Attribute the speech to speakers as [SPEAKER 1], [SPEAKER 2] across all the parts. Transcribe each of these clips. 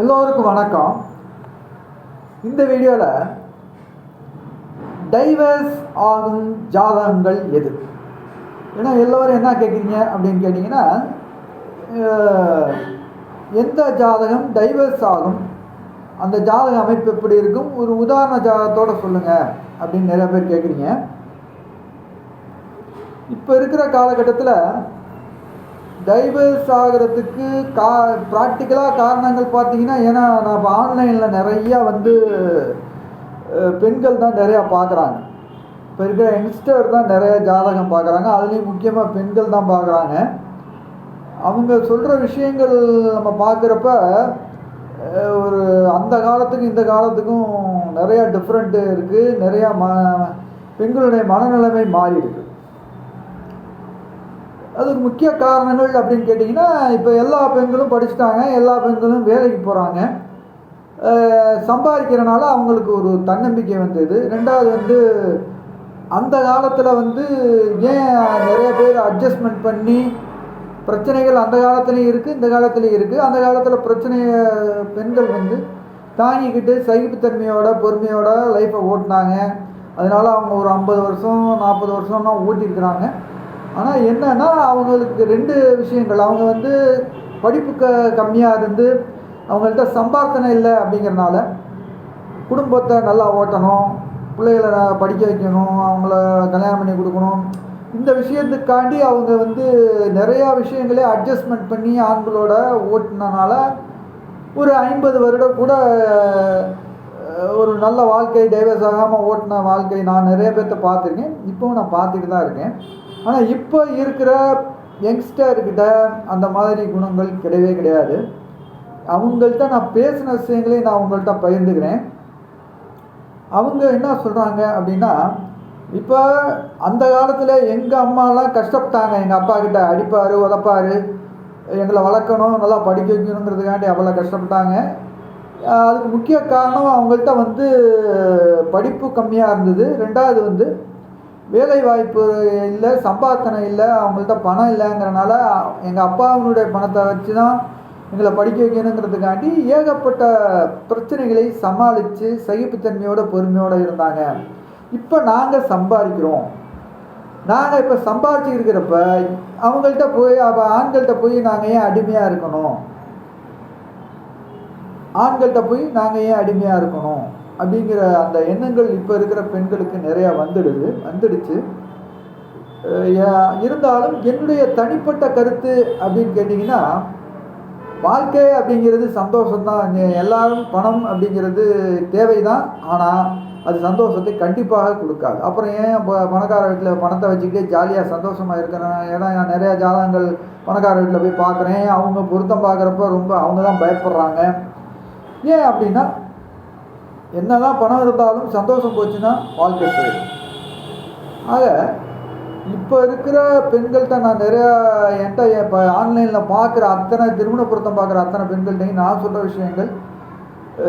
[SPEAKER 1] எல்லோருக்கும் வணக்கம். இந்த வீடியோவில் டைவர்ஸ் ஆகும் ஜாதகங்கள் எது? ஏன்னா எல்லோரும் என்ன கேட்குறீங்க அப்படின்னு கேட்டிங்கன்னா எந்த ஜாதகம் டைவர்ஸ் ஆகும் அந்த ஜாதக அமைப்பு எப்படி இருக்கும் ஒரு உதாரண ஜாதகத்தோடு சொல்லுங்கள் அப்படின்னு நிறைய பேர் கேட்குறீங்க இப்போ இருக்கிற காலகட்டத்தில் டைவர்ஸ் ஆகிறதுக்கு கா ப்ராக்டிக்கலாக காரணங்கள் பார்த்தீங்கன்னா ஏன்னா நான் இப்போ ஆன்லைனில் நிறையா வந்து பெண்கள் தான் நிறையா பார்க்குறாங்க. இப்போ இருக்கிற யங்ஸ்டர் தான் நிறைய ஜாதகம் பார்க்குறாங்க. அதுலேயும் முக்கியமாக பெண்கள் தான் பார்க்குறாங்க. அவங்க சொல்கிற விஷயங்கள் நம்ம பார்க்குறப்ப ஒரு அந்த காலத்துக்கும் இந்த காலத்துக்கும் நிறையா டிஃப்ரெண்ட்டு இருக்குது நிறையா ம பெண்களுடைய மனநிலைமை மாறி இருக்குது அதுக்கு முக்கிய காரணங்கள் அப்படின்னு கேட்டிங்கன்னா இப்போ எல்லா பெண்களும் படிச்சுட்டாங்க எல்லா பெண்களும் வேலைக்கு போகிறாங்க சம்பாதிக்கிறனால அவங்களுக்கு ஒரு தன்னம்பிக்கை வந்தது. ரெண்டாவது வந்து அந்த காலத்தில் வந்து ஏன் நிறைய பேர் அட்ஜஸ்ட்மெண்ட் பண்ணி பிரச்சனைகள் அந்த காலத்துலேயும் இருக்குது இந்த காலத்துலேயும் இருக்குது அந்த காலத்தில் பிரச்சனையை பெண்கள் வந்து தாங்கிக்கிட்டு சகிப்புத்தன்மையோட பொறுமையோட லைஃப்பை ஓட்டினாங்க. அதனால் அவங்க ஒரு ஐம்பது வருஷம் நாற்பது வருஷம்லாம் ஓட்டியிருக்கிறாங்க. ஆனால் என்னன்னா அவங்களுக்கு ரெண்டு விஷயங்கள். அவங்க வந்து படிப்பு க கம்மியாக இருந்து அவங்கள்ட்ட சம்பார்த்தனை இல்லை அப்படிங்கிறனால குடும்பத்தை நல்லா ஓட்டணும் பிள்ளைகளை படிக்க வைக்கணும் அவங்கள கல்யாணம் பண்ணி கொடுக்கணும். இந்த விஷயத்துக்காண்டி அவங்க வந்து நிறையா விஷயங்களே அட்ஜஸ்ட்மெண்ட் பண்ணி ஆண்களோட ஓட்டினனால ஒரு ஐம்பது வருடம் கூட ஒரு நல்ல வாழ்க்கை டைவர்ஸ் ஆகாமல் ஓட்டின வாழ்க்கை நான் நிறைய பேர்த்த பார்த்துருக்கேன். இப்போவும் நான் பார்த்துட்டு தான் இருக்கேன். ஆனால் இப்போ இருக்கிற யங்ஸ்டர்கிட்ட அந்த மாதிரி குணங்கள் கிடையவே கிடையாது. அவங்கள்ட்ட நான் பேசின விஷயங்களையும் நான் அவங்கள்ட்ட பகிர்ந்துக்கிறேன். அவங்க என்ன சொல்கிறாங்க அப்படின்னா இப்போ அந்த காலத்தில் எங்கள் அம்மாலாம் கஷ்டப்பட்டாங்க. எங்கள் அப்பா கிட்ட அடிப்பார் உதப்பார் எங்களை வளர்க்கணும் நல்லா படிக்க வைக்கணுங்கிறதுக்காண்டி அவ்வளோ கஷ்டப்பட்டாங்க. அதுக்கு முக்கிய காரணம் அவங்கள்ட்ட வந்து படிப்பு கம்மியாக இருந்தது. ரெண்டாவது வந்து வேலை வாய்ப்பு இல்லை சம்பாத்தனை இல்லை அவங்கள்ட்ட பணம் இல்லைங்கிறனால எங்கள் அப்பாவுடைய பணத்தை வச்சு தான் எங்களை படிக்க வைக்கணுங்கிறதுக்காண்டி ஏகப்பட்ட பிரச்சனைகளை சமாளித்து சகிப்புத்தன்மையோட பொறுமையோடு இருந்தாங்க. இப்போ நாங்கள் சம்பாதிக்கிறோம். நாங்கள் இப்போ சம்பாதிச்சிருக்கிறப்ப அவங்கள்ட்ட போய் அப்போ ஆண்கள்கிட்ட போய் நாங்கள் ஏன் அடிமையாக இருக்கணும்? ஆண்கள்கிட்ட போய் நாங்கள் ஏன் அடிமையாக இருக்கணும்? அப்படிங்கிற அந்த எண்ணங்கள் இப்போ இருக்கிற பெண்களுக்கு நிறையா வந்துடுது வந்துடுச்சு. இருந்தாலும் என்னுடைய தனிப்பட்ட கருத்து அப்படின்னு கேட்டிங்கன்னா வாழ்க்கை அப்படிங்கிறது சந்தோஷம்தான். எல்லாரும் பணம் அப்படிங்கிறது தேவைதான். ஆனால் அது சந்தோஷத்தை கண்டிப்பாக கொடுக்காது. அப்புறம் ஏன் பணக்கார வீட்டில் பணத்தை வச்சுக்கிட்டு ஜாலியாக சந்தோஷமாக இருக்கிறேன்? ஏன்னா நான் நிறையா ஜாதகங்கள் பணக்கார வீட்டில் போய் பார்க்குறேன். அவங்க பொருத்தம் பார்க்குறப்ப ரொம்ப அவங்க தான் பயப்படுறாங்க. ஏன் அப்படின்னா என்னதான் பணம் இருந்தாலும் சந்தோஷம் போச்சுன்னா வாழ்க்கை போயிடும். ஆக இப்போ இருக்கிற பெண்கள்கிட்ட நான் நிறையா என்கிட்ட இப்போ ஆன்லைனில் பார்க்குற அத்தனை திருமண பொருத்தம் பார்க்குற அத்தனை பெண்கள்கிட்டையும் நான் சொல்கிற விஷயங்கள்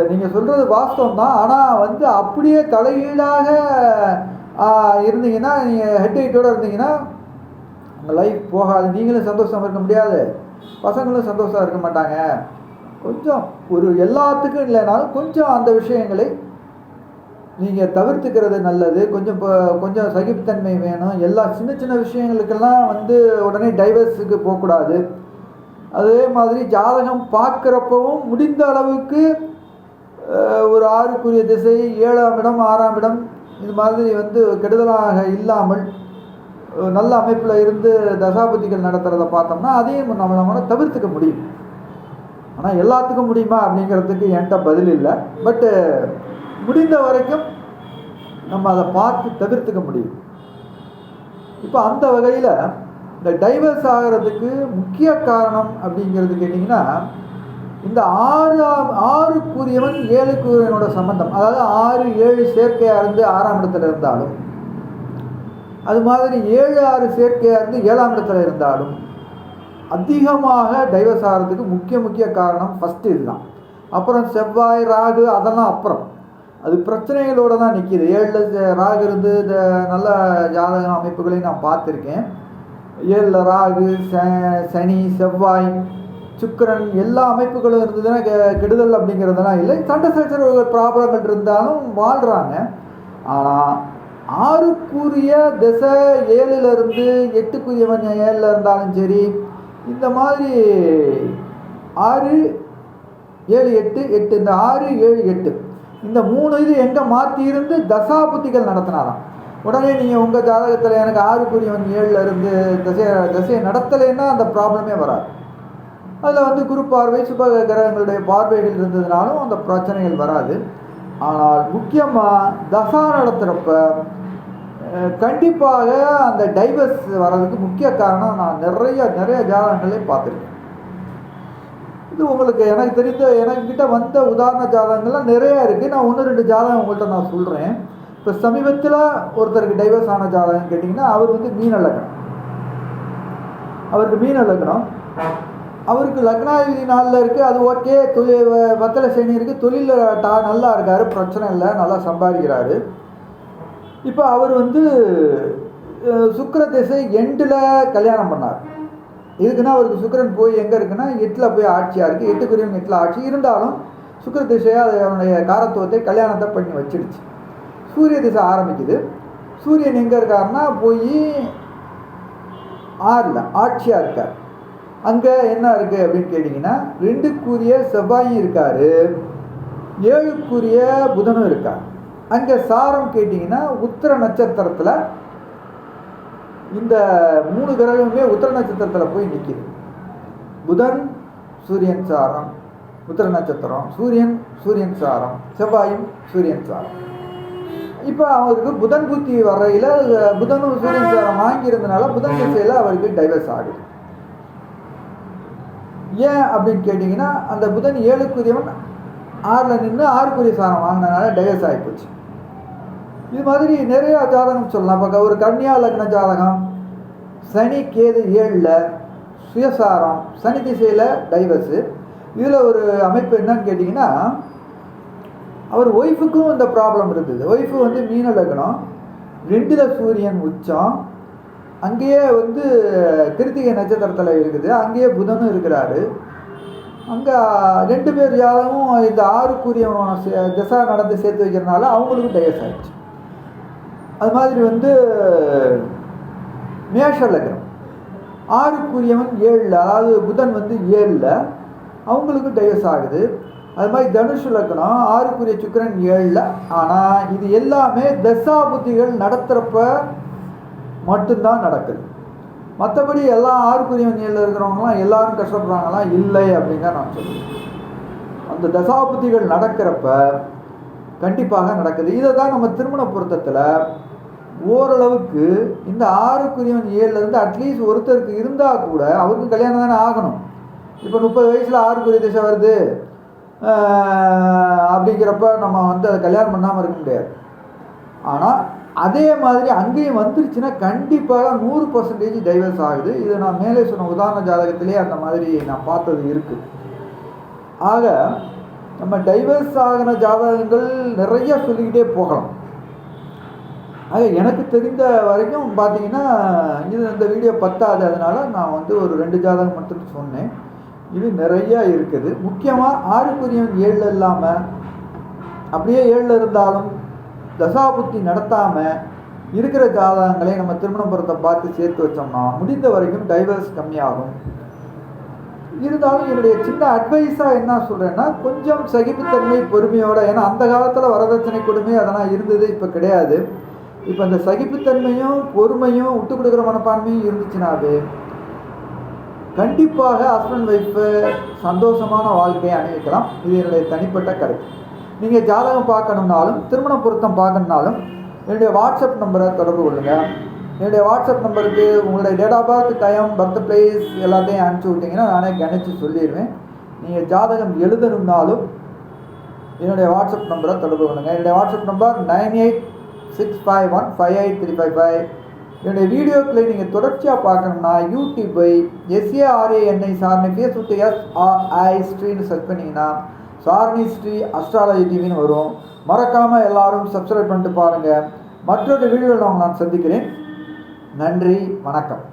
[SPEAKER 1] நீங்கள் சொல்கிறது வாஸ்தவம் தான் ஆனால் வந்து அப்படியே தலைகீழாக இருந்தீங்கன்னா நீங்கள் ஹெட் ஹைட்டோடு இருந்தீங்கன்னா உங்கள் லைஃப் போகாது. நீங்களும் சந்தோஷமாக இருக்க முடியாது. பசங்களும் சந்தோஷமாக இருக்க மாட்டாங்க. கொஞ்சம் ஒரு எல்லாத்துக்கும் இல்லைனாலும் கொஞ்சம் அந்த விஷயங்களை நீங்கள் தவிர்த்துக்கிறது நல்லது. கொஞ்சம் இப்போ கொஞ்சம் சகிப்புத்தன்மை வேணும். எல்லா சின்ன சின்ன விஷயங்களுக்கெல்லாம் வந்து உடனே டைவர்ஸுக்கு போகக்கூடாது. அதே மாதிரி ஜாதகம் பார்க்குறப்பவும் முடிந்த அளவுக்கு ஒரு ஆறுக்குரிய திசை ஏழாம் இடம் ஆறாம் இடம் இது மாதிரி வந்து கெடுதலாக இல்லாமல் நல்ல அமைப்பில் இருந்து தசாபதிகள் நடத்துகிறத பார்த்தோம்னா அதையும் நம்ம நம்மளால் தவிர்த்துக்க முடியும். ஆனால் எல்லாத்துக்கும் முடியுமா அப்படிங்கிறதுக்கு என்கிட்ட பதில் இல்லை. பட்டு முடிந்த வரைக்கும் நம்ம அதை பார்த்து தவிர்த்துக்க முடியும். இப்போ அந்த வகையில் இந்த டைவர்ஸ் ஆகிறதுக்கு முக்கிய காரணம் அப்படிங்கிறது கேட்டிங்கன்னா இந்த ஆறு ஆறுக்குரியவன் ஏழுக்குரியவனோட சம்பந்தம். அதாவது ஆறு ஏழு சேர்க்கையாக இருந்து ஆறாம் இடத்துல இருந்தாலும் அது மாதிரி ஏழு ஆறு சேர்க்கையாக இருந்து ஏழாம் இடத்துல இருந்தாலும் அதிகமாக டைவர்ஸ் ஆகிறதுக்கு முக்கிய முக்கிய காரணம் ஃபஸ்ட்டு இதுதான். அப்புறம் செவ்வாய் ராகு அதெல்லாம் அப்புறம். அது பிரச்சனைகளோடு தான் நிற்கிது ஏழில் ராகு இருந்து இந்த நல்ல ஜாதக அமைப்புகளையும் நான் பார்த்துருக்கேன். ஏழில் ராகு ச சனி செவ்வாய் சுக்கிரன் எல்லா அமைப்புகளும் இருந்ததுன்னா கெடுதல் அப்படிங்கிறதெல்லாம் இல்லை. சண்டை சச்சரவு ப்ராப்ளங்கள் இருந்தாலும் வாழ்கிறாங்க ஆனால் ஆறுக்குரிய திசை ஏழுலேருந்து எட்டுக்குரியவன் ஏழில் இருந்தாலும் சரி இந்த மாதிரி ஆறு ஏழு எட்டு எட்டு இந்த ஆறு ஏழு எட்டு. இந்த மூணு இது எங்கே மாற்றி இருந்து தசாபுத்திகள் நடத்தினாராம். உடனே நீங்கள் உங்கள் ஜாதகத்தில் எனக்கு ஆறுக்குரியவன் ஏழில் இருந்து தசையை தசையை நடத்தலைன்னா அந்த ப்ராப்ளமே வராது. அதில் வந்து குரு பார்வை சுப கிரகங்களுடைய பார்வைகள் இருந்ததுனாலும் அந்த பிரச்சனைகள் வராது. ஆனால் முக்கியமாக தசா நடத்துகிறப்ப கண்டிப்பாக அந்த டைவர்ஸ் வர்றதுக்கு முக்கிய காரணம் நான் நிறைய நிறைய ஜாதகங்களே பார்த்துருக்கேன். இது உங்களுக்கு எனக்கு தெரிந்த எனக்கிட்ட வந்த உதாரண ஜாதகங்கள்லாம் நிறைய இருக்குது நான் ஒன்று ரெண்டு ஜாதகம் உங்கள்கிட்ட நான் சொல்கிறேன் இப்போ சமீபத்தில் ஒருத்தருக்கு டைவர்ஸ் ஆன ஜாதகம் கேட்டிங்கன்னா அவர் வந்து மீன லக்னம். அவருக்கு மீன லக்னம். அவருக்கு லக்னாதிபதி நாளில் இருக்குது அது ஓகே. தொழில் வத்தலை சனி இருக்குது தொழிலில் டா நல்லா இருக்காரு. பிரச்சனை இல்லை. நல்லா சம்பாதிக்கிறாரு. இப்போ அவர் வந்து சுக்கர திசை எண்டில் கல்யாணம் பண்ணார். இதுக்குன்னா அவருக்கு சுக்கரன் போய் எங்கே இருக்குன்னா எட்டில் போய் ஆட்சியாக இருக்குது எட்டுக்குரியவங்க எட்டில் ஆட்சி. இருந்தாலும் சுக்கர திசையாக அது அவனுடைய காரத்துவத்தை கல்யாணத்தை பண்ணி வச்சிடுச்சு. சூரிய திசை ஆரம்பிக்குது. சூரியன் எங்கே இருக்காருன்னா போய் ஆறில் ஆட்சியாக இருக்கார். அங்கே என்ன இருக்குது அப்படின்னு கேட்டிங்கன்னா ரெண்டுக்குரிய செவ்வாயும் இருக்கார். ஏழுக்குரிய புதனும் இருக்கார். அங்கே சாரம் கேட்டிங்கன்னா உத்திர நட்சத்திரத்தில் இந்த மூணு கிரகமே உத்திர நட்சத்திரத்தில் போய் நிற்கிது புதன் சூரியன் சாரம் உத்திர நட்சத்திரம் சூரியன் சூரியன் சாரம் செவ்வாயும் சூரியன் சாரம். இப்போ அவருக்கு புதன் புத்தி வரையில் புதனும் சூரியன் சாரம் வாங்கியிருந்தனால புதன் திசையில் அவருக்கு டைவர்ஸ் ஆகுது. ஏன் அப்படின்னு கேட்டிங்கன்னா அந்த புதன் ஏழுக்குரியவன் ஆறில் நின்று ஆறுக்குரிய சாரம் வாங்கினதுனால டைவர்ஸ் ஆகிப்போச்சு இது மாதிரி நிறையா ஜாதகம் சொல்லலாம். இப்போ ஒரு கன்னியா லக்ன ஜாதகம் சனி கேது ஏழில் சுயசாரம் சனி திசையில் டைவர்ஸு இதில் ஒரு அமைப்பு என்னன்னு கேட்டிங்கன்னா அவர் ஒய்ஃபுக்கும் இந்த ப்ராப்ளம் இருந்தது. ஒய்ஃபு வந்து மீன லக்னம் ரெண்டில் சூரியன் உச்சம் அங்கேயே வந்து கிருத்திகை நட்சத்திரத்தில் இருக்குது. அங்கேயே புதனும் இருக்கிறாரு. அங்கே ரெண்டு பேர் யாரும் இந்த ஆறுக்குரியவன சே- திசா நடந்து சேர்த்து வைக்கிறதுனால அவங்களுக்கும் டைவர்ஸ் ஆயிடுச்சு. அது மாதிரி வந்து மேஷ லக்னம். ஆறுக்குரியவன் ஏழில் அதாவது புதன் வந்து ஏழில் அவங்களுக்கும் டைவர்ஸ் ஆகுது. அது மாதிரி தனுஷ் லக்னம் ஆறுக்குரிய சுக்கிரன் ஏழில். ஆனால் இது எல்லாமே தசா புத்திகள் நடத்துகிறப்ப மட்டும்தான் நடக்குது. மற்றபடி எல்லாம் ஆறுக்குரியவன் ஏழில் இருக்கிறவங்களாம் எல்லாரும் கஷ்டப்படுறாங்களா? இல்லை அப்படின்னு தான் நான் சொல்லுவேன் அந்த தசாபுத்திகள் நடக்கிறப்ப கண்டிப்பாக நடக்குது. இதை தான் நம்ம திருமண பொருத்தத்தில் ஓரளவுக்கு இந்த ஆறுக்குரியவன் ஏழுல இருந்து அட்லீஸ்ட் ஒருத்தருக்கு இருந்தால் கூட அவருக்கு கல்யாணம் தானே ஆகணும். இப்போ முப்பது வயசில் ஆறுக்குரிய திசை வருது. அப்படிங்கிறப்ப நம்ம வந்து அதை கல்யாணம் பண்ணாமல் இருக்க முடியாது. ஆனால் அதே மாதிரி அங்கேயும் வந்துருச்சுன்னா கண்டிப்பாக நூறு பர்சன்டேஜ் டைவர்ஸ் ஆகுது. இதை நான் மேலே சொன்ன உதாரண ஜாதகத்திலே அந்த மாதிரி நான் பார்த்தது இருக்குது ஆக நம்ம டைவர்ஸ் ஆகின ஜாதகங்கள் நிறைய சொல்லிக்கிட்டே போகலாம். ஆக எனக்கு தெரிந்த வரைக்கும் பார்த்தீங்கன்னா இது இந்த வீடியோ பத்தாது. அதனால் நான் வந்து ஒரு ரெண்டு ஜாதகம் மட்டும் சொன்னேன். இது நிறையா இருக்குது. முக்கியமாக ஆறுக்குரியவன் ஏழில் இல்லாமல் அப்படியே ஏழில் இருந்தாலும் தசாபுத்தி நடத்தாமல் இருக்கிற ஜாதகங்களை நம்ம திருமணம் பொருத்தை பார்த்து சேர்த்து வச்சோம்னா முடிந்த வரைக்கும் டைவர்ஸ் கம்மியாகும். இருந்தாலும் என்னுடைய சின்ன அட்வைஸாக என்ன சொல்கிறேன்னா கொஞ்சம் சகிப்புத்தன்மை பொறுமையோட ஏன்னா அந்த காலத்தில் வரதட்சணை கொடுமை அதெல்லாம் இருந்தது இப்போ கிடையாது. இப்போ அந்த சகிப்புத்தன்மையும் பொறுமையும் விட்டு கொடுக்குற மனப்பான்மையும் இருந்துச்சுனாவே கண்டிப்பாக ஹஸ்பண்ட் ஒய்ஃபு சந்தோஷமான வாழ்க்கையை அணிவிக்கலாம். இது என்னுடைய தனிப்பட்ட கருத்து. நீங்கள் ஜாதகம் பார்க்கணுன்னாலும் திருமண பொருத்தம் பார்க்கணுன்னாலும் என்னுடைய வாட்ஸ்அப் நம்பரை தொடர்பு கொள்ளுங்கள் என்னுடைய வாட்ஸ்அப் நம்பருக்கு உங்களுடைய date of birth time birth place எல்லாத்தையும் அனுப்பிச்சி விட்டிங்கன்னா நானே கணிச்சு சொல்லிடுவேன். நீங்கள் ஜாதகம் எழுதணும்னாலும் என்னுடைய வாட்ஸ்அப் நம்பரை தொடர்பு கொள்ளுங்கள் என்னுடைய WhatsApp number nine eight six five one five eight three five five என்னுடைய வீடியோக்களை நீங்கள் தொடர்ச்சியாக பார்க்கணும்னா யூடியூப்பை எஸ்ஏஆர்ஏஎன்ஐ சார்னி ஃபேஸ்புக்கு எஸ்ஆர்ஐ ஸ்ட்ரீன்னு சர்ச் பண்ணிங்கன்னா சாரணி ஸ்ரீ அஸ்ட்ராலஜி டிவின்னு வரும். மறக்காமல் எல்லாரும் சப்ஸ்கிரைப் பண்ணிட்டு பாருங்கள் மற்றொரு வீடியோவில் நான் சந்திக்கிறேன். நன்றி வணக்கம்.